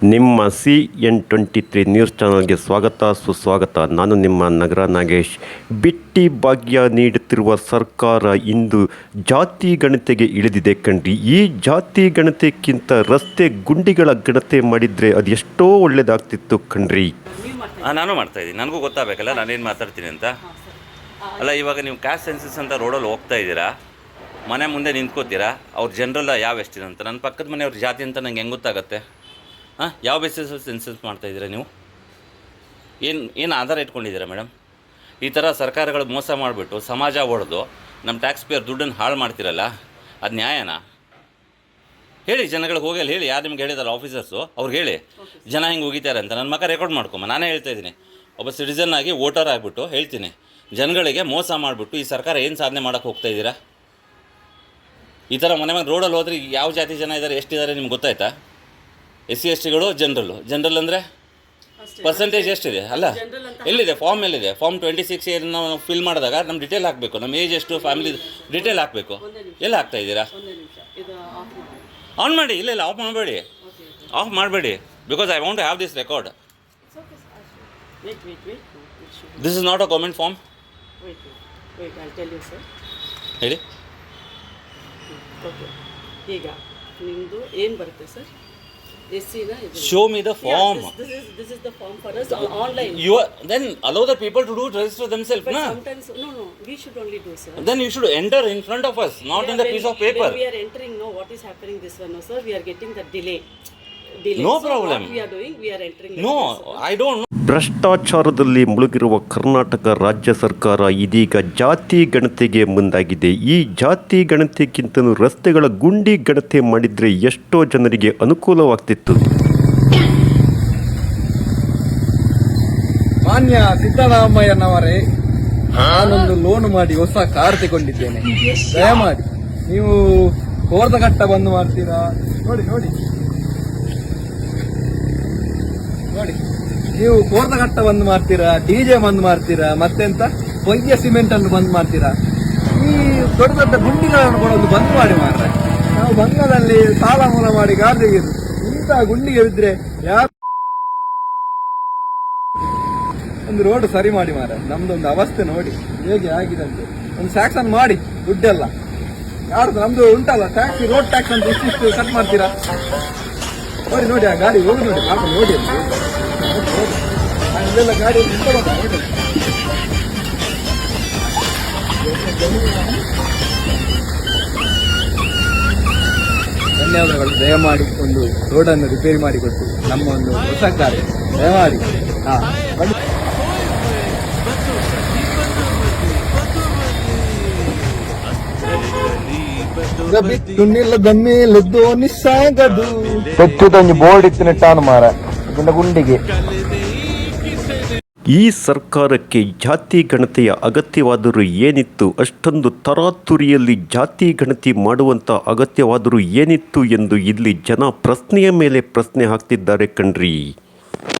ನಿಮ್ಮ C N twenty three news ಚಾನಲ್ಗೆ ಸ್ವಾಗತ, ಸುಸ್ವಾಗತ. ನಾನು ನಿಮ್ಮ ನಗರ ನಾಗೇಶ್. ಬಿಟ್ಟಿ ಭಾಗ್ಯ ನೀಡುತ್ತಿರುವ ಸರ್ಕಾರ ಇಂದು ಜಾತಿ ಗಣತೆಗೆ ಇಳಿದಿದೆ ಕಣ್ರಿ. ಈ ಜಾತಿ ಗಣತೆಗಿಂತ ರಸ್ತೆ ಗುಂಡಿಗಳ ಗಣತೆ ಮಾಡಿದರೆ ಅದು ಎಷ್ಟೋ ಒಳ್ಳೆಯದಾಗ್ತಿತ್ತು ಕಣ್ರಿ. ನಾನು ಮಾಡ್ತಾ ಇದ್ದೀನಿ. ನನಗೂ ಗೊತ್ತಾಗಬೇಕಲ್ಲ ನಾನೇನು ಮಾತಾಡ್ತೀನಿ ಅಂತ? ಅಲ್ಲ, ಇವಾಗ ನೀವು ಕ್ಯಾಸ್ಟ್ ಸೆನ್ಸಸ್ ಅಂತ ರೋಡಲ್ಲಿ ಹೋಗ್ತಾ ಇದ್ದೀರಾ? ಮನೆ ಮುಂದೆ ನಿಂತ್ಕೋತೀರಾ? ಅವ್ರ ಜನರಲ್ಲ ಯಾವ ಎಷ್ಟಿದೆ ಅಂತ? ನನ್ನ ಪಕ್ಕದ ಮನೆಯವ್ರ ಜಾತಿ ಅಂತ ನಂಗೆ ಹೆಂಗೆ ಗೊತ್ತಾಗುತ್ತೆ? ಹಾಂ, ಯಾವ ಬೇಸಿಸಲ್ಲಿ ಸೆನ್ಸಸ್ ಮಾಡ್ತಾ ಇದ್ದೀರಾ ನೀವು? ಏನು ಏನು ಆಧಾರ ಇಟ್ಕೊಂಡಿದ್ದೀರಾ ಮೇಡಮ್ ಈ ಥರ ಸರ್ಕಾರಗಳು ಮೋಸ ಮಾಡಿಬಿಟ್ಟು ಸಮಾಜ ಒಡೆದು ನಮ್ಮ ಟ್ಯಾಕ್ಸ್ ಪೇಯರ್ ದುಡ್ಡನ್ನು ಹಾಳು ಮಾಡ್ತಿರಲ್ಲ, ಅದು ನ್ಯಾಯನಾ? ಹೇಳಿ, ಜನಗಳಿಗೆ ಹೋಗಿ ಅಲ್ಲಿ ಹೇಳಿ, ಯಾರು ನಿಮ್ಗೆ ಹೇಳಿದಾರೆ ಆಫೀಸರ್ಸು ಅವ್ರಿಗೆ ಹೇಳಿ. ಜನ ಹಿಂಗೆ ಹೋಗಿದ್ದಾರೆ ಅಂತ. ನನ್ನ ಮಗ ರೆಕಾರ್ಡ್ ಮಾಡ್ಕೊಂಬ, ನಾನೇ ಹೇಳ್ತಾ ಇದ್ದೀನಿ. ಒಬ್ಬ ಸಿಟಿಸನ್ ಆಗಿ ವೋಟರ್ ಆಗಿಬಿಟ್ಟು ಹೇಳ್ತೀನಿ, ಜನಗಳಿಗೆ ಮೋಸ ಮಾಡಿಬಿಟ್ಟು ಈ ಸರ್ಕಾರ ಏನು ಸಾಧನೆ ಮಾಡೋಕ್ಕೆ ಹೋಗ್ತಾ ಇದ್ದೀರಾ? ಈ ಥರ ಮನೆ ಮನೆ ರೋಡಲ್ಲಿ ಹೋದ್ರೆ ಯಾವ ಜಾತಿ ಜನ ಇದ್ದಾರೆ ಎಷ್ಟಿದ್ದಾರೆ ನಿಮ್ಗೆ ಗೊತ್ತಾಯ್ತಾ? ಎಸ್ ಸಿ ಎಸ್ ಟಿಗಳು ಜನರಲ್ಲು. ಜನರಲ್ ಅಂದರೆ ಪರ್ಸೆಂಟೇಜ್ ಎಷ್ಟಿದೆ? ಅಲ್ಲ ಎಲ್ಲಿದೆ? ಫಾರ್ಮ್ ಎಲ್ಲಿದೆ? ಫಾರ್ಮ್ ಟ್ವೆಂಟಿ ಸಿಕ್ಸ್ ಏರ್ ನಾವು ಫಿಲ್ ಮಾಡಿದಾಗ ನಮ್ಮ ಡಿಟೇಲ್ ಹಾಕಬೇಕು. ನಮ್ಮ ಏಜ್ ಎಷ್ಟು ಫ್ಯಾಮಿಲಿ ಡಿಟೇಲ್ ಹಾಕಬೇಕು. ಎಲ್ಲಿ ಹಾಕ್ತಾ ಇದ್ದೀರಾ? ಆನ್ ಮಾಡಿ. ಇಲ್ಲ ಇಲ್ಲ ಆಫ್ ಮಾಡಬೇಡಿ. ಆಫ್ ಮಾಡಬೇಡಿ. Because I want have this record this is not a government form ಹೇಳಿ ಈಗ ನಿಮ್ಮದು ಏನು ಬರುತ್ತೆ sir show me the form. Yeah, this, this, is this is the form for us online. You are, then allow the people to do it register themselves, but na? Sometimes no no we should only do sir. Then you should enter in front of us, not yeah, in the piece of paper. When we are entering, no, what is happening this one, no, sir? We are getting the delay. delay. No so problem. What we are doing, we are entering. No, I don't. Know. ಭ್ರಷ್ಟಾಚಾರದಲ್ಲಿ ಮುಳುಗಿರುವ ಕರ್ನಾಟಕ ರಾಜ್ಯ ಸರ್ಕಾರ ಇದೀಗ ಜಾತಿ ಗಣತೆಗೆ ಮುಂದಾಗಿದೆ. ಈ ಜಾತಿ ಗಣತಿಗಿಂತಲೂ ರಸ್ತೆಗಳ ಗುಂಡಿ ಗಣತಿ ಮಾಡಿದರೆ ಎಷ್ಟೋ ಜನರಿಗೆ ಅನುಕೂಲವಾಗ್ತಿತ್ತು. ಮಾನ್ಯ ಸಿದ್ದರಾಮಯ್ಯನವರೇ, ನಾನೊಂದು ಲೋನ್ ಮಾಡಿ ಹೊಸ ಕಾರ್ ತಗೊಂಡಿದ್ದೇನೆ. ದಯಮಾಡಿ, ನೀವು ಕೋರ್ದಘಟ್ಟ ಬಂದು ಮಾಡ್ತೀರಾ? ನೋಡಿ ನೋಡಿ. ನೋಡಿ. ನೀವು ಕೋರ್ದಘಟ್ಟ ಬಂದು ಮಾಡ್ತೀರಾ ಡಿಜೆ ಬಂದ್ ಮಾಡ್ತೀರಾ, ಮತ್ತೆಂತ? ಹೊಯ್ಯ ಸಿಮೆಂಟ್ ಅನ್ನು ಬಂದ್ ಮಾಡ್ತೀರಾ? ಈ ದೊಡ್ಡ ದೊಡ್ಡ ಗುಂಡಿಗಳನ್ನು ಕೂಡ ಒಂದು ಬಂದ್ ಮಾಡಿ ಮಾರ್ರೆ. ನಾವು ಬಂಗದಲ್ಲಿ ಸಾಲ ಮೂಲ ಮಾಡಿ ತೆಗೆದು ಇಂತಹ ಗುಂಡಿಗೆ ಬಿದ್ರೆ ಯಾರು ಒಂದು ರೋಡ್ ಸರಿ ಮಾಡಿ ಮಾರ ನಮ್ದೊಂದು ಅವಸ್ಥೆ ನೋಡಿ, ಹೇಗೆ ಆಗಿದೆ ಅಂತ. ಒಂದು ಸ್ಯಾಕ್ಷನ್ ಮಾಡಿ, ದುಡ್ಡೆಲ್ಲ. ಯಾರು ನಮ್ದು ಉಂಟಲ್ಲ, ಟ್ಯಾಕ್ಸಿ ರೋಡ್ ಟ್ಯಾಕ್ಸ್ ಅಂತ ಇಷ್ಟಿಷ್ಟು ಕಟ್ ಮಾಡ್ತೀರಾ? ನೋಡಿ ನೋಡಿ, ಆ ಗಾಡಿ ಹೋಗಿ ನೋಡಿ, ಪಾಪ ನೋಡಿ ಅಲ್ಲಿ. ನೋಡಿ, ನೋಡಿ. ಆ ಇಲ್ಲೆಲ್ಲ ಗಾಡಿ ನಿಂತ್ಕೊಳ್ಳೋದ ನೋಡಿ ಧನ್ಯವಾದಗಳು ದಯಮಾಡಿ ಒಂದು ರೋಡನ್ನು ರಿಪೇರಿ ಮಾಡಿಕೊಟ್ಟು ನಮ್ಮ ಒಂದು ಹೊಸ ಕಾರ್ಯ ದಯಮಾಡಿ ಹಾ. ಬಿಟ್ಟು ನಿಲ್ಲದ ಮೇಲೆ ನಿಸ್ಸಾಗದು ಸಾಗದು ತೆಚ್ಚುದೊಂದು ಬೋರ್ಡ್ ಇತ್ತಿನಿಟ್ಟಾನು ಮಾರ ಗುಂಡ ಗುಂಡಿಗೆ. ಈ ಸರ್ಕಾರಕ್ಕೆ ಜಾತಿ ಗಣತಿಯ ಅಗತ್ಯವಾದರೂ ಏನಿತ್ತು? ಅಷ್ಟೊಂದು ತರಾತುರಿಯಲ್ಲಿ ಜಾತಿ ಗಣತಿ ಮಾಡುವಂಥ ಅಗತ್ಯವಾದರೂ ಏನಿತ್ತು ಎಂದು ಇಲ್ಲಿ ಜನ ಪ್ರಶ್ನೆಯ ಮೇಲೆ ಪ್ರಶ್ನೆ ಹಾಕ್ತಿದ್ದಾರೆ ಕಣ್ರಿ.